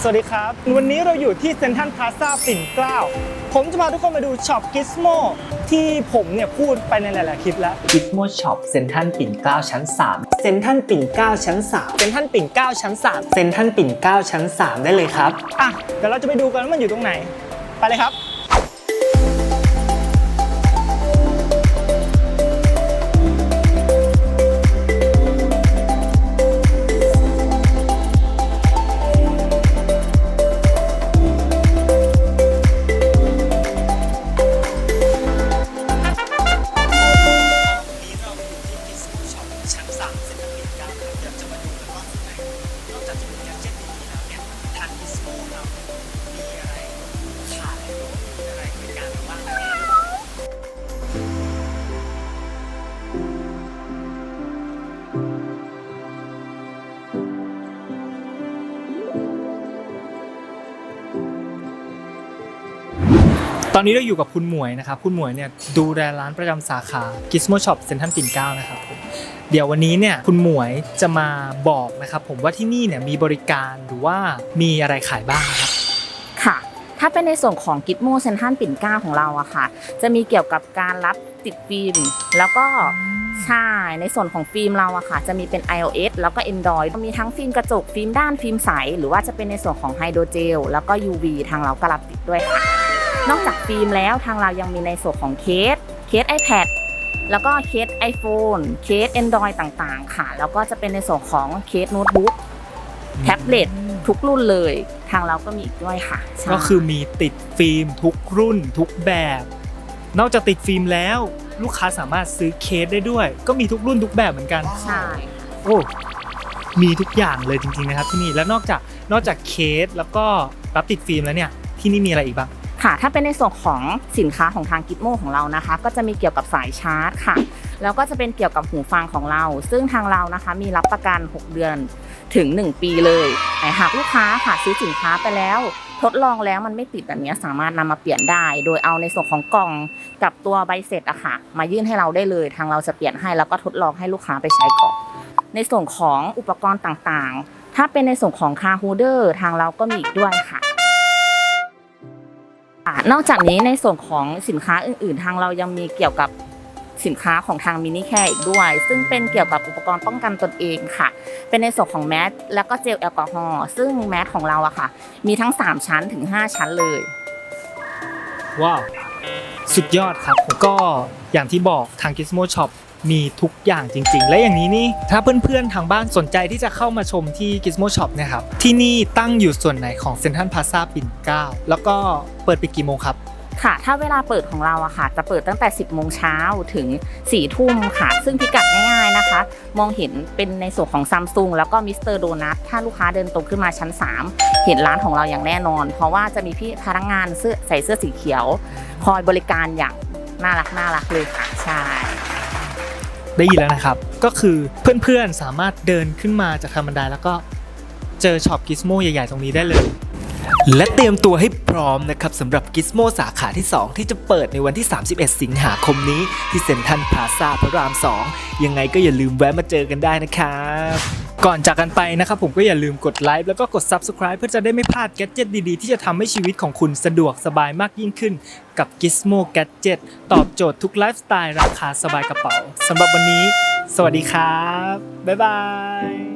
สวัสดีครับ วันนี้เราอยู่ที่เซ็นทรัลพลาซ่าปิ่นเกล้า ผมจะพาทุกคนมาดูช็อปกิสโมที่ผมเนี่ยพูดไปในหลาย ๆ คลิปแล้ว Gizmo Shop เซ็นทรัลปิ่นเกล้าชั้น 3 เซ็นทรัลปิ่นเกล้าชั้น 3 เซ็นทรัลปิ่นเกล้าชั้น 3 เซ็นทรัลปิ่นเกล้าชั้น 3 ได้เลยครับ อะ เดี๋ยวเราจะไปดูกันว่ามันอยู่ตรงไหน ไปเลยครับ ตอนนี้เราอยู่กับคุณหมวยนะครับ คุณหมวยเนี่ยดูแลร้านประจำสาขา Gizmo Shop เซ็นทรัลปิ่นเกล้านะครับผมเดี๋ยววันนี้เนี่ยคุณหมวยจะมาบอกนะครับผมว่าที่นี่เนี่ยมีบริการหรือว่ามีอะไรขายบ้างนะครับ ค่ะ ถ้าเป็นในส่วนของกิ t โมเซนทันปิ่นเกล้าของเราอะค่ะ จะมีเกี่ยวกับการรับติดฟิล์ม แล้วก็ใช่ ในส่วนของฟิล์มเราอะค่ะ จะมีเป็น iOS แล้วก็ Android มีทั้งฟิล์มกระจก ฟิล์มด้าน ฟิล์มใส หรือว่าจะเป็นในส่วนของไฮโดรเจล แล้วก็ UV ทางเราก็รับติดด้วยค่ะ นอกจากฟิล์มแล้วทางเรายังมีในส่วนของเคส เคส iPad แล้วก็เคส iPhone เคส Android ต่างๆ ค่ะ แล้วก็จะเป็นในส่วนของเคสโน้ตบุ๊กแท็บเล็ตทุกรุ่นเลย ทางเราก็มีอีกด้วยค่ะใช่ก็คือมีติดฟิล์มทุกรุ่นทุกแบบ นอกจากติดฟิล์มแล้ว ลูกค้าสามารถซื้อเคสได้ด้วย ก็มีทุกรุ่นทุกแบบเหมือนกันใช่โอ้มีทุกอย่างเลยจริงๆนะครับที่นี่แล้วนอกจากนอกจากเคสแล้วก็รับติดฟิล์มแล้วเนี่ยที่นี่มีอะไรอีกบ้าง ค่ะถ้าเป็นในส่วนของสินค้าของทางกิ t โมของเรานะคะ ก็จะมีเกี่ยวกับสายชาร์จค่ะ แล้วก็จะเป็นเกี่ยวกับหูฟังของเรา ซึ่งทางเรานะคะ มีรับประกัน 6 เดือนถึง 1 ปีเลยแต่หากลูกค้าค่ะซื้อสินค้าไปแล้ว ทดลองแล้วมันไม่ติดแบบนี้สามารถนำมาเปลี่ยนได้ โดยเอาในส่วนของกล่องกับตัวใบเสร็จอะค่ะ มายื่นให้เราได้เลย ทางเราจะเปลี่ยนให้แล้วก็ทดลองให้ลูกค้าไปใช้ก่อนในส่วนของอุปกรณ์ต่างๆ ถ้าเป็นในส่วนของคาร์ฮูเดอร์ทางเราก็มีอีกด้วยค่ะ นอกจากนี้ในส่วนของสินค้าอื่น ๆ ทางเรายังมีเกี่ยวกับสินค้าของทางมินิแคร์อีกด้วย ซึ่งเป็นเกี่ยวกับอุปกรณ์ป้องกันตนเองค่ะ เป็นในส่วนของแมสแล้วก็เจลแอลกอฮอล์ซึ่งแมสของเราอะค่ะ มีทั้ง 3 ชั้นถึง 5 ชั้นเลย ว้าว สุดยอดครับ ก็อย่างที่บอกทาง Gizmo Shop มีทุกอย่างจริง ๆ และอย่างนี้นี่ถ้าเพื่อนๆทางบ้านสนใจที่จะเข้ามาชมที่ Gizmo Shop เนะครับ ที่นี่ตั้งอยู่ส่วนไหนของเซ็นทรัลพาซาปิ่นเกล้าแล้วก็เปิดไปกี่โมงครับค่ะ ถ้าเวลาเปิดของเราอะค่ะ จะเปิดตั้งแต่ 10 โมงเช้าถึง 4 ทุ่มค่ะ ซึ่งพิกัดง่ายๆนะคะ มองเห็นเป็นในส่วนของซัมซุงแล้วก็มิสเตอร์โดนัท ถ้าลูกค้าเดินตรงขึ้นมาชั้น 3 เห็นร้านของเราอย่างแน่นอน เพราะว่าจะมีพี่พนักงานเสื้อใส่เสื้อสีเขียว คอยบริการอย่างน่ารักน่ารักเลยค่ะ ใช่ ได้ยินแล้วนะครับ ก็คือเพื่อนๆสามารถเดินขึ้นมาจากธรรมดาแล้วก็เจอช็อปกิสโมใหญ่ๆตรงนี้ได้เลย และเตรียมตัวให้พร้อมนะครับสำหรับกิสโมสาขาที่ 2 ที่จะเปิดในวันที่ 31 สิงหาคมนี้ ที่เซ็นทรัลพลาซาพระราม 2 ยังไงก็อย่าลืมแวะมาเจอกันได้นะครับ ก่อนจากกันไปนะครับผมก็อย่าลืมกดไลค์แล้วก็กด Subscribe เพื่อจะได้ไม่พลาดแกดเจิตดีๆ ที่จะทำให้ชีวิตของคุณสะดวกสบายมากยิ่งขึ้น กับ Gizmo Gadget ตอบโจทย์ทุกไลฟ์สไตล์ราคาสบายกระเป๋าสำหรับวันนี้ สวัสดีครับ บ๊ายบาย